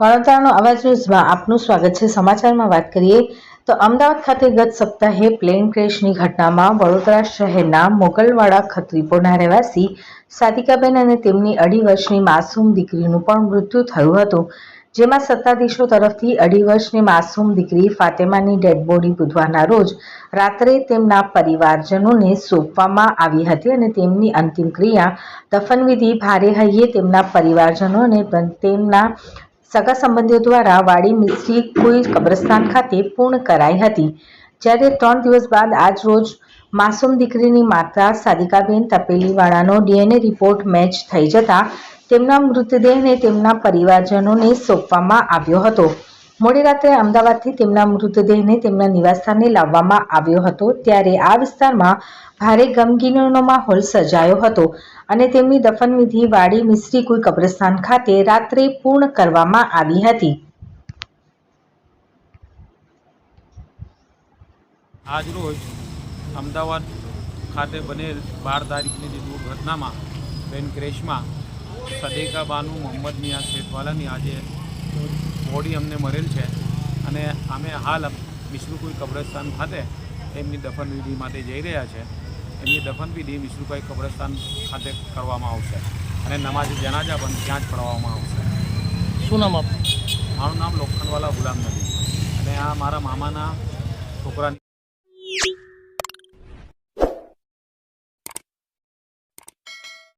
વડોદરાનો અવાજ ન્યૂઝમાં આપનું સ્વાગત છે. સમાચારમાં વાત કરીએ તો અમદાવાદ ખાતે ગત સપ્તાહે પ્લેન ક્રેશની ઘટનામાં વડોદરા શહેરના મોગલવાડા ખત્રીપોના રહેવાસી સાદિકાબેન અને તેમની અઢી વર્ષની માસૂમ દીકરીનું પણ મૃત્યુ થયું હતું. જેમાં સત્તાધીશો તરફથી અઢી વર્ષની માસૂમ દીકરી ફાતેમાની ડેડ બોડી બુધવારના રોજ રાત્રે તેમના પરિવારજનોને સોંપવામાં આવી હતી અને તેમની અંતિમ ક્રિયા દફનવિધિ ભારે હૈયે તેમના પરિવારજનો અને તેમના સગા સંબંધીઓ દ્વારા વાડી મિસ્ત્રી કોઈ કબ્રસ્તાન ખાતે પૂર્ણ કરાઈ હતી. જ્યારે ત્રણ દિવસ બાદ આજ રોજ માસૂમ દીકરીની માતા સાદિકાબેન તપેલીવાળાનો ડીએનએ રિપોર્ટ મેચ થઈ જતા તેમના મૃતદેહને તેમના પરિવારજનોને સોંપવામાં આવ્યો હતો. મોડી રાત્રે અમદાવાદથી તેમના મૃતદેહને તેમના નિવાસસ્થાને લાવવામાં આવ્યો હતો, ત્યારે આ વિસ્તારમાં ભારે ગમગીનીનો માહોલ સર્જાયો હતો અને તેમની દફનવિધિ વાડી મિસ્ત્રી કોઈ કબ્રસ્તાન ખાતે રાત્રે પૂર્ણ કરવામાં આવી હતી. આજરોજ અમદાવાદ ખાતે બનેલ બાર તારીખની જે દુર્ઘટનામાં, બેન ક્રેશમાં, સદેકા બાનુ, મોહમ્મદ મિયા શેઠવાલાની આજે બોડી અમને મળેલ છે અને અમે હાલ વિષ્ણુકુઈ કબ્રસ્તાન ખાતે એમની દફનવિધિ માટે જઈ રહ્યા છે. એમની દફનવિધિ વિષ્ણુકુઈ કબ્રસ્તાન ખાતે કરવામાં આવશે અને નમાજ જનાજા પણ ત્યાં જ પઢવામાં આવશે. શું નામ આપ મારું નામ લોખંડવાલા ગુલામ નદી અને આ મારા મામાના છોકરાની